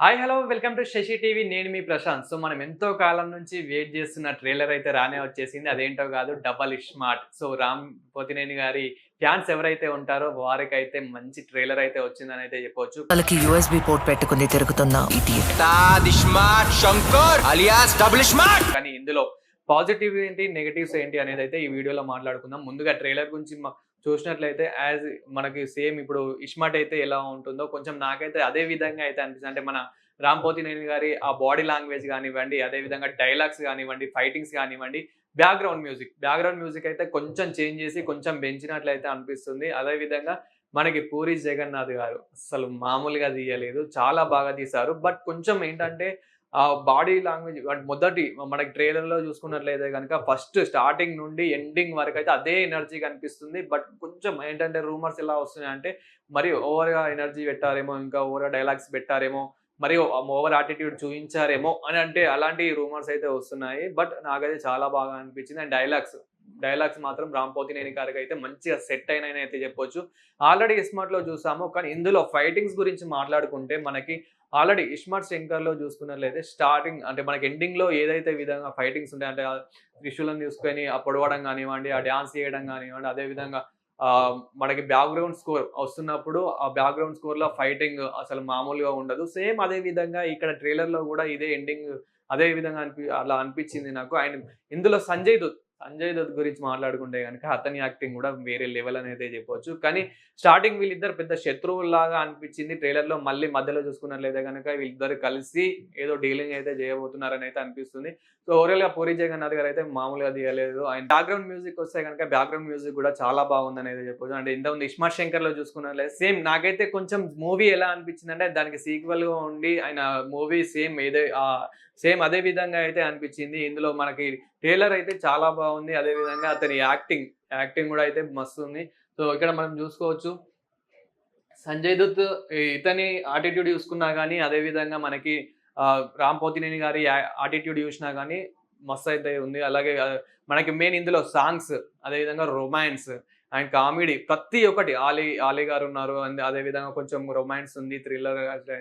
Hi hello welcome to Sashi TV. నేను మీ Prashanth. So మనం ఎంతో కాలం నుంచి వెయిట్ చేస్తున్న ట్రైలర్ అయితే రానే వచ్చేసింది. అదేంటో కాదు double smart so Ram Pothineni గారి ఫ్యాన్స్ ఎవరైతే ఉంటారో వారికైతే మంచి ట్రైలర్ అయితే వచ్చిందని అయితే చెప్పొచ్చు. వాళ్ళకి యూఎస్బి పోర్ట్ పెట్టుకుని తిరుగుతున్న కానీ ఇందులో పాజిటివ్ ఏంటి నెగటివ్స్ ఏంటి అనేది అయితే ఈ వీడియోలో మాట్లాడుకుందాం. ముందుగా ట్రైలర్ గురించి చూసినట్లయితే యాజ్ మనకి సేమ్ ఇప్పుడు ఇష్మాట్ అయితే ఎలా ఉంటుందో కొంచెం నాకైతే అదే విధంగా అయితే అనిపిస్తుంది. అంటే మన రామ్ పోతినేని గారి ఆ బాడీ లాంగ్వేజ్ కానివ్వండి అదే విధంగా డైలాగ్స్ కానివ్వండి ఫైటింగ్స్ కానివ్వండి బ్యాక్గ్రౌండ్ మ్యూజిక్. బ్యాక్గ్రౌండ్ మ్యూజిక్ అయితే కొంచెం చేంజ్ చేసి కొంచెం పెంచినట్లయితే అనిపిస్తుంది. అదే విధంగా మనకి పూరి జగన్నాథ్ గారు అసలు మామూలుగా తీయలేదు చాలా బాగా తీశారు. బట్ కొంచెం ఏంటంటే ఆ బాడీ లాంగ్వేజ్ మొదటి మనకి ట్రైలర్లో చూసుకున్నట్లయితే కనుక ఫస్ట్ స్టార్టింగ్ నుండి ఎండింగ్ వరకు అయితే అదే ఎనర్జీ కనిపిస్తుంది. బట్ కొంచెం ఏంటంటే రూమర్స్ ఎలా వస్తున్నాయి అంటే మరి ఓవర్గా ఎనర్జీ పెట్టారేమో ఇంకా ఓవర్ డైలాగ్స్ పెట్టారేమో మరి ఓవర్ యాటిట్యూడ్ చూపించారేమో అని అంటే అలాంటి రూమర్స్ అయితే వస్తున్నాయి. బట్ నాకైతే చాలా బాగా అనిపించింది. అండ్ డైలాగ్స్ డైలాగ్స్ మాత్రం రామ్ పోతినేని గారికి అయితే మంచిగా సెట్ అయిన అయితే చెప్పొచ్చు. ఆల్రెడీ ఇస్మార్ట్లో చూసాము కానీ ఇందులో ఫైటింగ్స్ గురించి మాట్లాడుకుంటే మనకి ఆల్రెడీ ఇస్మార్ట్ శంకర్లో చూసుకున్నట్లయితే స్టార్టింగ్ అంటే మనకి ఎండింగ్లో ఏదైతే విధంగా ఫైటింగ్స్ ఉంటాయి అంటే త్రిశూలను తీసుకొని ఆ పొడవడం కానివ్వండి ఆ డాన్స్ చేయడం కానివ్వండి అదే విధంగా ఆ, మనకి బ్యాక్గ్రౌండ్ స్కోర్ వస్తున్నప్పుడు ఆ బ్యాక్గ్రౌండ్ స్కోర్లో ఫైటింగ్ అసలు మామూలుగా ఉండదు. సేమ్ అదే విధంగా ఇక్కడ ట్రైలర్లో కూడా ఇదే ఎండింగ్ అదే విధంగా అనిపి అలా అనిపించింది నాకు. అండ్ ఇందులో సంజయ్ దత్ సంజయ్ దత్ గురించి మాట్లాడుకుంటే కనుక అతని యాక్టింగ్ కూడా వేరే లెవెల్ అనేది చెప్పొచ్చు. కానీ స్టార్టింగ్ వీళ్ళిద్దరు పెద్ద శత్రువులాగా అనిపించింది ట్రైలర్లో మళ్ళీ మధ్యలో చూసుకున్నట్లయితే కనుక వీళ్ళిద్దరు కలిసి ఏదో డీలింగ్ అయితే చేయబోతున్నారని అయితే అనిపిస్తుంది. సో ఓవరాల్గా పూరి జగన్నాథ్ గారు అయితే మామూలుగా తీయలేదు. అండ్ బ్యాక్గ్రౌండ్ మ్యూజిక్ వస్తే కనుక బ్యాక్గ్రౌండ్ మ్యూజిక్ కూడా చాలా బాగుందని అయితే చెప్పొచ్చు. అంటే ఇంతకుముందు ఉంది శంకర్లో శంకర్లో చూసుకున్నట్లయితే సేమ్ నాకైతే కొంచెం మూవీ ఎలా అనిపించింది అంటే దానికి సీక్వెల్గా ఉండి ఆయన మూవీ సేమ్ ఏదే సేమ్ అదే విధంగా అయితే అనిపించింది. ఇందులో మనకి ట్రైలర్ అయితే చాలా బాగుంది. అదే విధంగా అతని యాక్టింగ్ యాక్టింగ్ కూడా అయితే మస్తు ఉంది సో ఇక్కడ మనం చూసుకోవచ్చు. సంజయ్ దత్ ఇతని ఆటిట్యూడ్ చూసుకున్నా కానీ అదే విధంగా మనకి రామ్ పోతినేని గారి ఆటిట్యూడ్ చూసినా కానీ మస్తు అయితే ఉంది. అలాగే మనకి మెయిన్ ఇందులో సాంగ్స్ అదే విధంగా రొమాన్స్ అండ్ కామెడీ ప్రతి ఒక్కటి ఆలీ ఆలీ గారు ఉన్నారు. అండ్ అదే విధంగా కొంచెం రొమాన్స్ ఉంది థ్రిల్లర్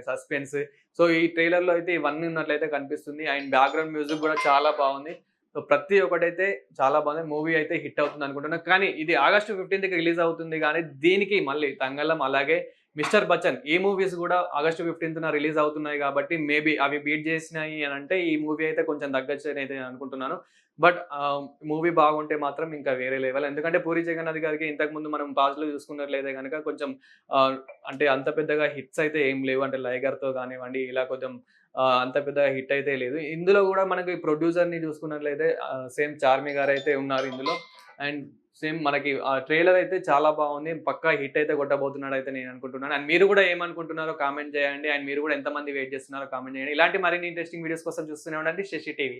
సస్పెన్స్ సో ఈ ట్రైలర్లో అయితే ఇవన్నీ ఉన్నట్లయితే కనిపిస్తుంది. అండ్ బ్యాక్గ్రౌండ్ మ్యూజిక్ కూడా చాలా బాగుంది. సో ప్రతి ఒక్కటైతే చాలా బాగుంది మూవీ అయితే హిట్ అవుతుంది అనుకుంటున్నాను కానీ ఇది ఆగస్టు ఫిఫ్టీన్త్కి రిలీజ్ అవుతుంది కానీ దీనికి మళ్ళీ తంగళం అలాగే మిస్టర్ బచ్చన్ ఈ మూవీస్ కూడా ఆగస్టు ఫిఫ్టీన్త్న రిలీజ్ అవుతున్నాయి కాబట్టి మేబీ అవి బీట్ చేసినాయి అని అంటే ఈ మూవీ అయితే కొంచెం తగ్గచ్చని అయితే అనుకుంటున్నాను. బట్ మూవీ బాగుంటే మాత్రం ఇంకా వేరే లెవెల్. ఎందుకంటే పూరి జగన్నాథ్ గారికి ఇంతకుముందు మనం పాజ్లో చూసుకున్నట్లయితే కనుక కొంచెం అంటే అంత పెద్దగా హిట్స్ అయితే ఏం లేవు. అంటే లైగర్తో కానివ్వండి ఇలా కొంచెం అంత పెద్ద హిట్ అయితే లేదు. ఇందులో కూడా మనకి ప్రొడ్యూసర్ని చూసుకున్నట్లయితే సేమ్ చార్మి గారు అయితే ఉన్నారు ఇందులో. అండ్ సేమ్ మనకి ఆ ట్రైలర్ అయితే చాలా బాగుంది. పక్కా హిట్ అయితే కొట్టబోతున్నాడు అయితే నేను అనుకుంటున్నాను. అండ్ మీరు కూడా ఏమనుకుంటున్నారో కామెంట్ చేయండి. అండ్ మీరు కూడా ఎంతమంది వెయిట్ చేస్తున్నారో కామెంట్ చేయండి. ఇలాంటి మరిన్ని ఇంట్రెస్టింగ్ వీడియోస్ కోసం చూస్తూనే ఉండండి. శశి టీవీ.